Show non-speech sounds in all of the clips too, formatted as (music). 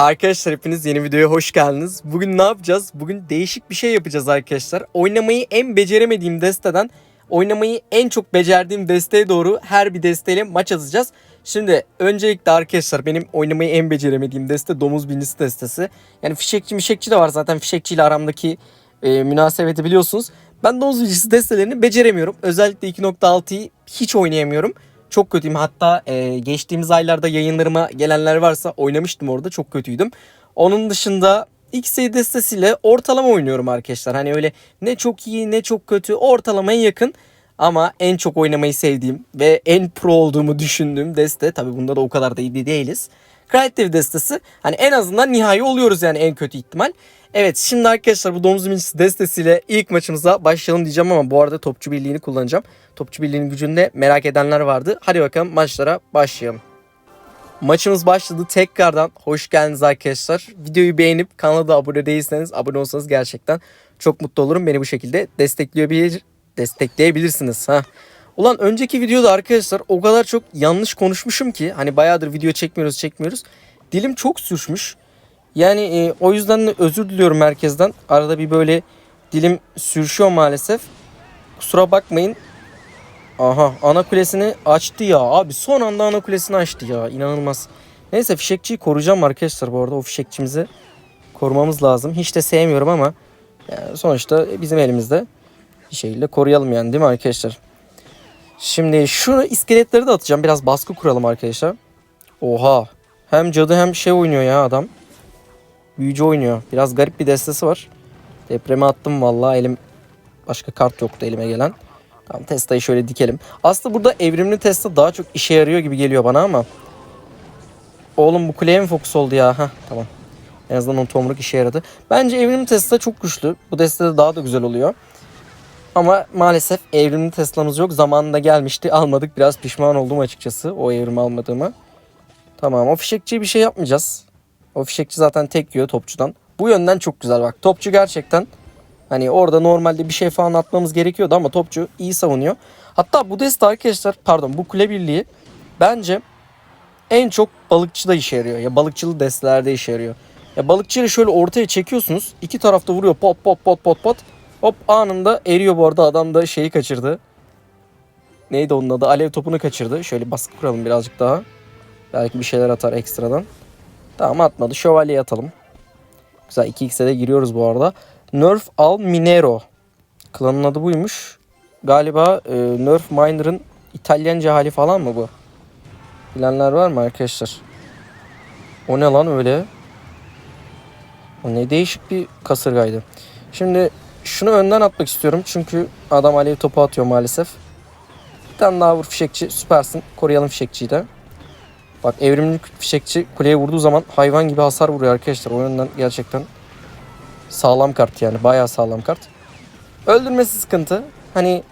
Arkadaşlar hepiniz yeni videoya hoş geldiniz. Bugün ne yapacağız? Bugün değişik bir şey yapacağız arkadaşlar. Oynamayı en beceremediğim desteden oynamayı en çok becerdiğim desteye doğru her bir desteyle maç atacağız. Şimdi öncelikle arkadaşlar benim oynamayı en beceremediğim deste domuz binicisi destesi. Yani fişekçi mişekçi de var zaten fişekçiyle aramdaki e, münasebeti biliyorsunuz. Ben domuz binicisi destelerini beceremiyorum. Özellikle 2.6'yı hiç oynayamıyorum. Çok kötüyüm. Hatta e, geçtiğimiz aylarda yayınlarıma gelenler varsa oynamıştım orada. Çok kötüydüm. Onun dışında X destesiyle ortalama oynuyorum arkadaşlar. Hani öyle ne çok iyi ne çok kötü ortalamaya yakın. Ama en çok oynamayı sevdiğim ve en pro olduğumu düşündüğüm deste. Tabi bunda da o kadar da iyi değiliz. Creative destesi. Hani en azından nihai oluyoruz yani en kötü ihtimal. Evet şimdi arkadaşlar bu domuz minicisi destesiyle ilk maçımıza başlayalım diyeceğim ama bu arada topçu birliğini kullanacağım. Topçu birliğinin gücünü de merak edenler vardı. Hadi bakalım maçlara başlayalım. Maçımız başladı. Tekrardan hoş geldiniz arkadaşlar. Videoyu beğenip kanala da abone değilseniz abone olsanız gerçekten çok mutlu olurum. Beni bu şekilde destekleyebilir, destekleyebilirsiniz. Ha. Ulan önceki videoda arkadaşlar o kadar çok yanlış konuşmuşum ki hani bayağıdır video çekmiyoruz çekmiyoruz. Dilim çok sürçmüş. Yani e, o yüzden de özür diliyorum herkesten. Arada bir böyle dilim sürüşüyor maalesef. Kusura bakmayın. Aha ana kulesini açtı ya. Abi son anda ana kulesini açtı ya. İnanılmaz. Neyse fişekçiyi koruyacağım arkadaşlar bu arada. O fişekçimizi korumamız lazım. Hiç de sevmiyorum ama yani sonuçta bizim elimizde bir şekilde koruyalım yani değil mi arkadaşlar? Şimdi şu iskeletleri de atacağım. Biraz baskı kuralım arkadaşlar. Oha. Hem cadı hem şey oynuyor ya adam. Büyücü oynuyor. Biraz garip bir destesi var. Depreme attım vallahi elim başka kart yoktu elime gelen. Tamam Tesla'yı şöyle dikelim. Aslında burada evrimli Tesla daha çok işe yarıyor gibi geliyor bana ama. Oğlum bu kuleye mi fokus oldu ya? Heh, tamam. En azından o tomruk işe yaradı. Bence evrimli Tesla çok güçlü. Bu destede daha da güzel oluyor. Ama maalesef evrimli Tesla'mız yok. Zamanında gelmişti. Almadık. Biraz pişman oldum açıkçası o evrimi almadığıma. Tamam o fişekçiye bir şey yapmayacağız. O fişekçi zaten tek yiyor topçudan. Bu yönden çok güzel bak. Topçu gerçekten hani orada normalde bir şey falan atmamız gerekiyordu ama topçu iyi savunuyor. Hatta bu deste arkadaşlar pardon bu kule birliği bence en çok balıkçıda işe yarıyor. Ya balıkçılı destelerde işe yarıyor. Ya balıkçıyı şöyle ortaya çekiyorsunuz. iki tarafta vuruyor pot pot pot pot pot. Hop anında eriyor bu arada adam da şeyi kaçırdı. Neydi onun adı? Alev topunu kaçırdı. Şöyle baskı kuralım birazcık daha. Belki bir şeyler atar ekstradan. Tamam atmadı. Şövalyeyi atalım. Güzel 2x'e de giriyoruz bu arada. Nerf Al Minero. Klanın adı buymuş. Galiba e, Nerf Miner'ın İtalyanca hali falan mı bu? Bilenler var mı arkadaşlar? O ne lan öyle? O ne değişik bir kasırgaydı. Şimdi şunu önden atmak istiyorum. Çünkü adam alev topu atıyor maalesef. Bir tane daha vur fişekçi. Süpersin. Koruyalım fişekçiyi de. Bak evrimli fişekçi kuleye vurduğu zaman hayvan gibi hasar vuruyor arkadaşlar. O yönden gerçekten sağlam kart yani. Bayağı sağlam kart. Öldürmesi sıkıntı. Hani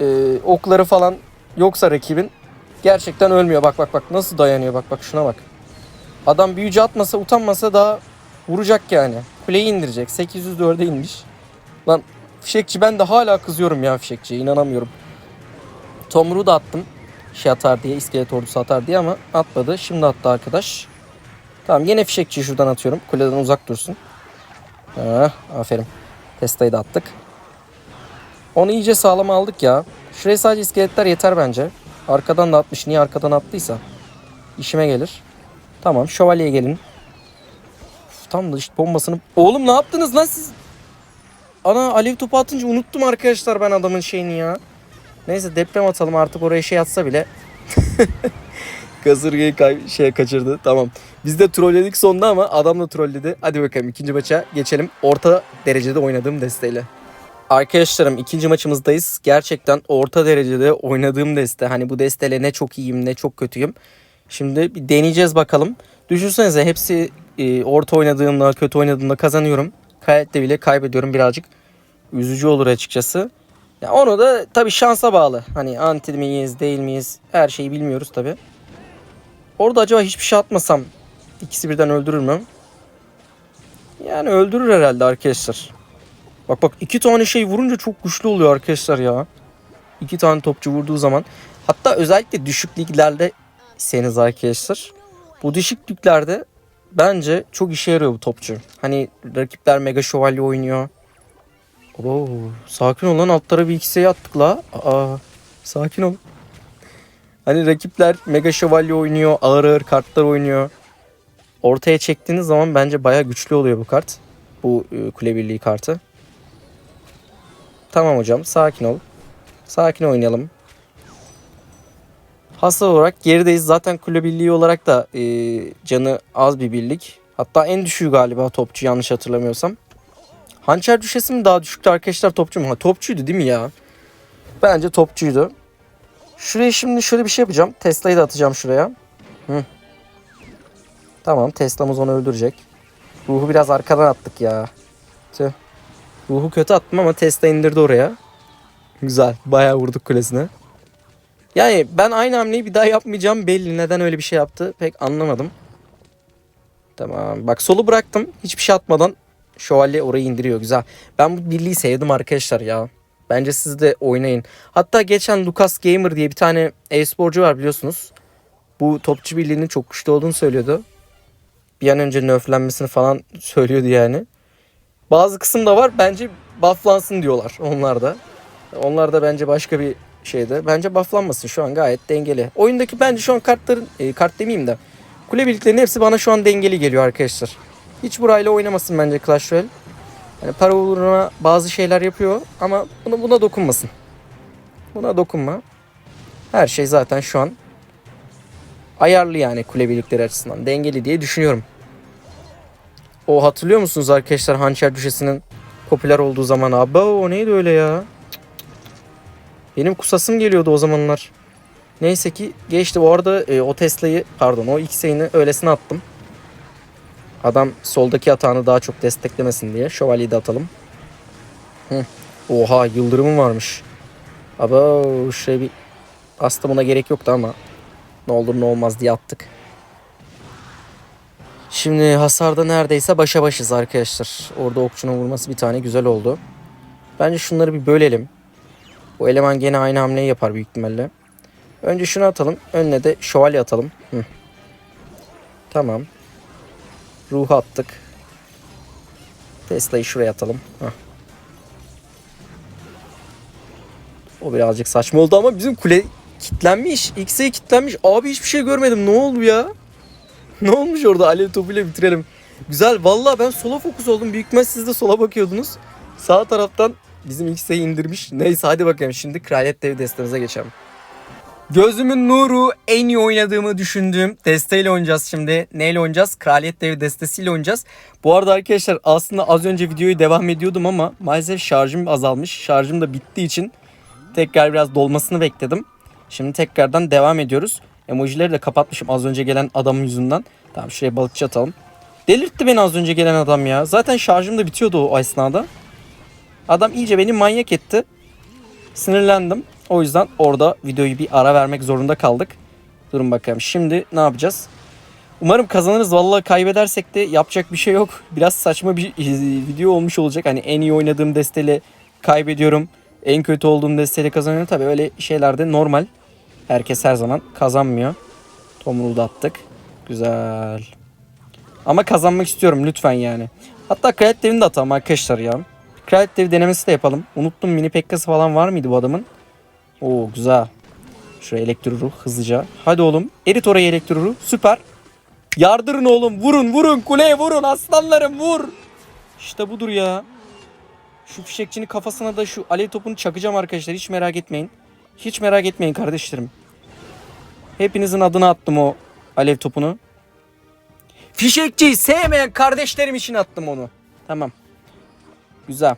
e, okları falan yoksa rakibin gerçekten ölmüyor. Bak bak bak nasıl dayanıyor. Bak bak şuna bak. Adam büyücü atmasa utanmasa daha vuracak yani. Kuleyi indirecek. 804'e inmiş. Lan fişekçi ben de hala kızıyorum ya fişekçiye. inanamıyorum. Tomruğu da attım şey atar diye, iskelet ordusu atar diye ama atmadı. Şimdi attı arkadaş. Tamam yine fişekçiyi şuradan atıyorum. Kuleden uzak dursun. Ha, aferin. Testayı da attık. Onu iyice sağlam aldık ya. Şuraya sadece iskeletler yeter bence. Arkadan da atmış. Niye arkadan attıysa. İşime gelir. Tamam şövalyeye gelin. Tam da işte bombasını... Oğlum ne yaptınız lan siz? Ana alev topu atınca unuttum arkadaşlar ben adamın şeyini ya. Neyse deprem atalım artık oraya şey atsa bile. (laughs) Kasırgayı kay- şeye kaçırdı. Tamam. Biz de trolledik sonunda ama adam da trolledi. Hadi bakalım ikinci maça geçelim. Orta derecede oynadığım desteyle. Arkadaşlarım ikinci maçımızdayız. Gerçekten orta derecede oynadığım deste. Hani bu desteyle ne çok iyiyim ne çok kötüyüm. Şimdi bir deneyeceğiz bakalım. Düşünsenize hepsi e, orta oynadığımda kötü oynadığımda kazanıyorum. Kayette bile kaybediyorum birazcık. Üzücü olur açıkçası. Ya onu da tabii şansa bağlı. Hani anti miyiz değil miyiz her şeyi bilmiyoruz tabii. Orada acaba hiçbir şey atmasam ikisi birden öldürür mü? Yani öldürür herhalde arkadaşlar. Bak bak iki tane şey vurunca çok güçlü oluyor arkadaşlar ya. İki tane topçu vurduğu zaman. Hatta özellikle düşük liglerde seniz arkadaşlar. Bu düşük liglerde bence çok işe yarıyor bu topçu. Hani rakipler mega şövalye oynuyor. Oo, sakin ol lan altlara bir iki sayı attık la. Aa, sakin ol. Hani rakipler mega şövalye oynuyor, ağır ağır kartlar oynuyor. Ortaya çektiğiniz zaman bence baya güçlü oluyor bu kart. Bu e, kule birliği kartı. Tamam hocam sakin ol. Sakin oynayalım. Hasar olarak gerideyiz. Zaten kule birliği olarak da e, canı az bir birlik. Hatta en düşüğü galiba topçu yanlış hatırlamıyorsam. Hançer düşesi mi daha düşüktü arkadaşlar topçu mu? Ha, topçuydu değil mi ya? Bence topçuydu. Şuraya şimdi şöyle bir şey yapacağım. Tesla'yı da atacağım şuraya. Hı. Tamam Tesla'mız onu öldürecek. Ruhu biraz arkadan attık ya. Tüh. Ruhu kötü attım ama Tesla indirdi oraya. Güzel. Bayağı vurduk kulesine. Yani ben aynı hamleyi bir daha yapmayacağım belli. Neden öyle bir şey yaptı pek anlamadım. Tamam. Bak solu bıraktım. Hiçbir şey atmadan şövalye orayı indiriyor. Güzel. Ben bu birliği sevdim arkadaşlar ya. Bence siz de oynayın. Hatta geçen Lucas Gamer diye bir tane e-sporcu var biliyorsunuz. Bu topçu birliğinin çok güçlü olduğunu söylüyordu. Bir an önce nerflenmesini falan (laughs) söylüyordu yani. Bazı kısım da var. Bence bufflansın diyorlar onlar da. Onlar da bence başka bir şeyde. Bence bufflanmasın şu an gayet dengeli. Oyundaki bence şu an kartların e, kart demeyeyim de kule birliklerinin hepsi bana şu an dengeli geliyor arkadaşlar. Hiç burayla oynamasın bence Clash Royale. Yani para uğruna bazı şeyler yapıyor ama buna, buna dokunmasın. Buna dokunma. Her şey zaten şu an ayarlı yani kule birlikleri açısından. Dengeli diye düşünüyorum. O hatırlıyor musunuz arkadaşlar Hançer Düşesi'nin popüler olduğu zaman? Abi o neydi öyle ya? Benim kusasım geliyordu o zamanlar. Neyse ki geçti. Bu arada e, o Tesla'yı pardon o X'ini öylesine attım. Adam soldaki atağını daha çok desteklemesin diye. Şövalyeyi de atalım. Hı. Oha yıldırımım varmış. Aba şey bir aslında buna gerek yoktu ama ne olur ne olmaz diye attık. Şimdi hasarda neredeyse başa başız arkadaşlar. Orada okçunun vurması bir tane güzel oldu. Bence şunları bir bölelim. Bu eleman gene aynı hamleyi yapar büyük ihtimalle. Önce şunu atalım. Önüne de şövalye atalım. Hı. Tamam. Ruhu attık. Tesla'yı şuraya atalım. Hah. O birazcık saçma oldu ama bizim kule kitlenmiş. X'e kitlenmiş. Abi hiçbir şey görmedim. Ne oldu ya? ne olmuş orada? Alev topuyla bitirelim. Güzel. Vallahi ben sola fokus oldum. Büyük ihtimal siz de sola bakıyordunuz. Sağ taraftan bizim X'e indirmiş. Neyse hadi bakalım. Şimdi Kraliyet Devi destemize geçelim. Gözümün nuru en iyi oynadığımı düşündüğüm desteyle oynayacağız şimdi. Neyle oynayacağız? Kraliyet Devi destesiyle oynayacağız. Bu arada arkadaşlar aslında az önce videoyu devam ediyordum ama maalesef şarjım azalmış. Şarjım da bittiği için tekrar biraz dolmasını bekledim. Şimdi tekrardan devam ediyoruz. Emojileri de kapatmışım az önce gelen adamın yüzünden. Tamam şuraya balıkçı atalım. Delirtti beni az önce gelen adam ya. Zaten şarjım da bitiyordu o esnada. Adam iyice beni manyak etti. Sinirlendim. O yüzden orada videoyu bir ara vermek zorunda kaldık. Durun bakalım. Şimdi ne yapacağız? Umarım kazanırız. Vallahi kaybedersek de yapacak bir şey yok. (laughs) Biraz saçma bir (laughs) video olmuş olacak. Hani en iyi oynadığım desteyle kaybediyorum. En kötü olduğum desteyle kazanıyorum. Tabii öyle şeylerde normal. Herkes her zaman kazanmıyor. Tomruğu da attık. Güzel. Ama kazanmak istiyorum lütfen yani. Hatta kraliyet devini de atalım arkadaşlar ya. Kraliyet devi denemesi de yapalım. Unuttum mini pekkası falan var mıydı bu adamın? Oo güzel. Şuraya elektruru hızlıca. Hadi oğlum. Erit oraya elektruru. Süper. Yardırın oğlum. Vurun vurun. Kuleye vurun. Aslanlarım vur. İşte budur ya. Şu fişekçinin kafasına da şu alev topunu çakacağım arkadaşlar. Hiç merak etmeyin. Hiç merak etmeyin kardeşlerim. Hepinizin adını attım o alev topunu. Fişekçiyi sevmeyen kardeşlerim için attım onu. Tamam. Güzel.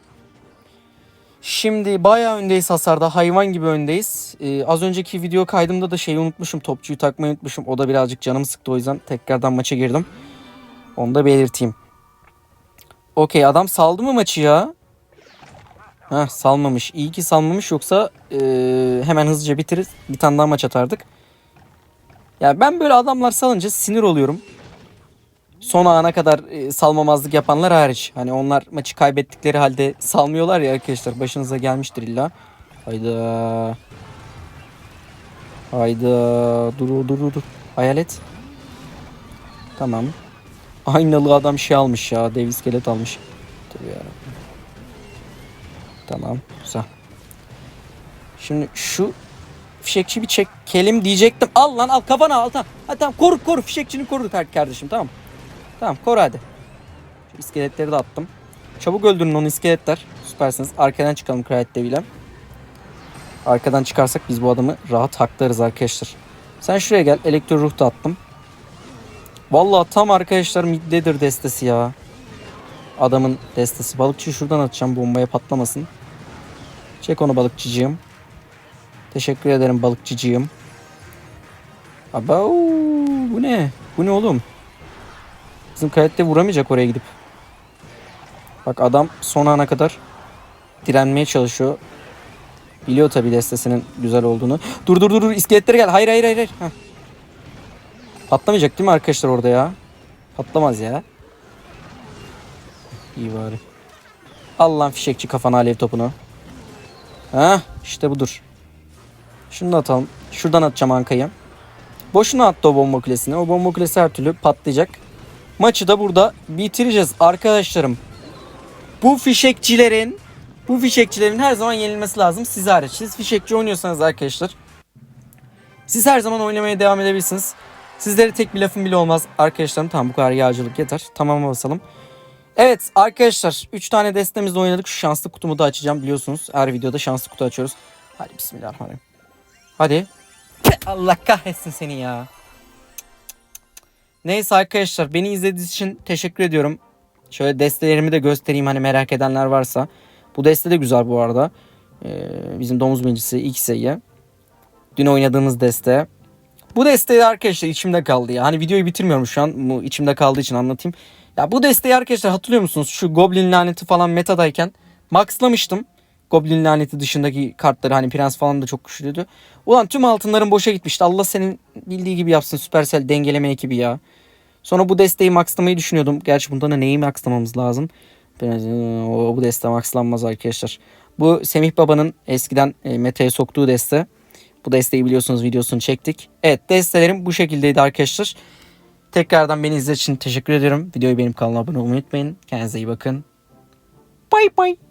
Şimdi bayağı öndeyiz hasarda. Hayvan gibi öndeyiz. Ee, az önceki video kaydımda da şeyi unutmuşum. Topçuyu takmayı unutmuşum. O da birazcık canımı sıktı o yüzden tekrardan maça girdim. Onu da belirteyim. Okey adam saldı mı maçı ya? Heh salmamış. İyi ki salmamış yoksa e, hemen hızlıca bitirir. Bir tane daha maç atardık. Ya ben böyle adamlar salınca sinir oluyorum. Son ana kadar e, salmamazlık yapanlar hariç. Hani onlar maçı kaybettikleri halde salmıyorlar ya arkadaşlar. Başınıza gelmiştir illa. Hayda. Hayda. Dur dur dur. Hayalet. Tamam. Aynalı adam şey almış ya. Dev iskelet almış. Tabii yarabbim. Tamam. Güzel. Şimdi şu fişekçi bir çekelim diyecektim. Al lan al kafana al tamam. Hadi tamam koru koru fişekçini koru kar- kardeşim tamam. Tamam koru hadi. Şu iskeletleri de attım. Çabuk öldürün onu iskeletler. Süpersiniz. Arkadan çıkalım kraliyet deviyle. Arkadan çıkarsak biz bu adamı rahat haklarız arkadaşlar. Sen şuraya gel. Elektro ruh da attım. Vallahi tam arkadaşlar middedir destesi ya. Adamın destesi. Balıkçıyı şuradan atacağım bombaya patlamasın. Çek onu balıkçıcığım. Teşekkür ederim balıkçıcığım. Aba bu ne? Bu ne oğlum? Bizim kayette vuramayacak oraya gidip. Bak adam son ana kadar direnmeye çalışıyor. Biliyor tabii destesinin güzel olduğunu. Dur dur dur dur iskeletleri gel. Hayır hayır hayır. hayır. Patlamayacak değil mi arkadaşlar orada ya? Patlamaz ya. İyi bari. Al lan fişekçi kafana alev topunu. Ha işte budur. Şunu da atalım. Şuradan atacağım Anka'yı. Boşuna attı o bomba kulesini. O bomba kulesi her türlü patlayacak. Maçı da burada bitireceğiz arkadaşlarım. Bu fişekçilerin bu fişekçilerin her zaman yenilmesi lazım. Siz hariç. Siz fişekçi oynuyorsanız arkadaşlar. Siz her zaman oynamaya devam edebilirsiniz. Sizlere tek bir lafım bile olmaz. Arkadaşlarım tamam bu kadar yağcılık yeter. Tamam basalım. Evet arkadaşlar 3 tane destemizle oynadık. Şu şanslı kutumu da açacağım biliyorsunuz. Her videoda şanslı kutu açıyoruz. Hadi bismillahirrahmanirrahim. Hadi. Allah kahretsin seni ya. Neyse arkadaşlar beni izlediğiniz için teşekkür ediyorum. Şöyle destelerimi de göstereyim hani merak edenler varsa. Bu deste de güzel bu arada. Ee, bizim domuz bincisi sayı. Dün oynadığımız deste. Bu desteği arkadaşlar içimde kaldı ya. Hani videoyu bitirmiyorum şu an. Bu içimde kaldığı için anlatayım. Ya bu desteği arkadaşlar hatırlıyor musunuz? Şu Goblin laneti falan metadayken maxlamıştım. Goblin laneti dışındaki kartları hani prens falan da çok güçlüydü. Ulan tüm altınların boşa gitmişti. Allah senin bildiği gibi yapsın Supercell dengeleme ekibi ya. Sonra bu desteği maxlamayı düşünüyordum. Gerçi bunda da neyi maxlamamız lazım? Biraz, o, bu deste maxlanmaz arkadaşlar. Bu Semih Baba'nın eskiden e, meta'ya soktuğu deste. Bu desteği biliyorsunuz videosunu çektik. Evet destelerim bu şekildeydi arkadaşlar. Tekrardan beni izlediğiniz için teşekkür ediyorum. Videoyu benim kanalıma abone olmayı unutmayın. Kendinize iyi bakın. Bye bye.